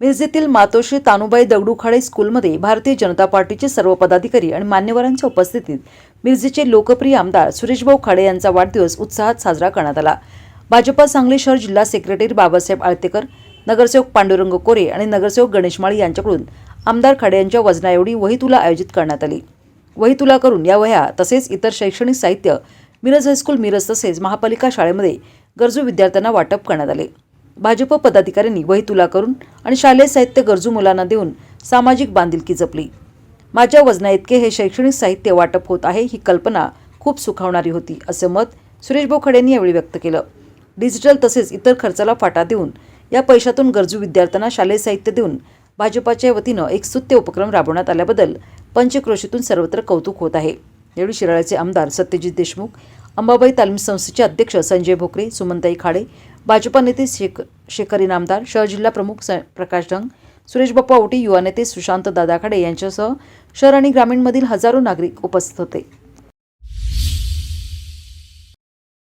मिरजेतील मातोश्री तानुबाई दगडू खाडे स्कूलमध्ये भारतीय जनता पार्टीचे सर्व पदाधिकारी आणि मान्यवरांच्या उपस्थितीत मिरजेचे लोकप्रिय आमदार सुरेशभाऊ खाडे यांचा वाढदिवस उत्साहात साजरा करण्यात आला. भाजपा सांगली शहर जिल्हा सेक्रेटरी बाबासाहेब आळतेकर नगरसेवक पांडुरंग कोरे आणि नगरसेवक गणेश माळी यांच्याकडून आमदार खाडे यांच्या वजनाएवढी वही तुला आयोजित करण्यात आली. वही तुला करून या वह्या तसेच इतर शैक्षणिक साहित्य मिरज हायस्कूल मिरज तसेच महापालिका शाळेमध्ये गरजू विद्यार्थ्यांना वाटप करण्यात आले. भाजप पदाधिकाऱ्यांनी वहितुला करून आणि शालेय साहित्य गरजू मुलांना देऊन सामाजिक बांधिलकी जपली. माझ्या वजना इतके हे शैक्षणिक साहित्य वाटप होत आहे ही कल्पना खूप सुखावणारी होती असे मत सुरेश बोखडेंनी यावेळी व्यक्त केलं. डिजिटल तसेच इतर खर्चाला फाटा देऊन या पैशातून गरजू विद्यार्थ्यांना शालेय साहित्य देऊन भाजपाच्या वतीनं एक सुत्य उपक्रम राबवण्यात आल्याबद्दल पंचक्रोशीतून सर्वत्र कौतुक होत आहे. यावेळी शिराळ्याचे आमदार सत्यजित देशमुख अंबाबाई तालीम संस्थेचे अध्यक्ष संजय भोकरे सुमनताई खाडे भाजपा नेते शेख शेखर इनामदार शहर जिल्हा प्रमुख स प्रकाश ढंग सुरेश बाप्पा ओटी युवा नेते सुशांत दादा खाडे यांच्यासह शहर आणि ग्रामीणमधील हजारो नागरिक उपस्थित होते.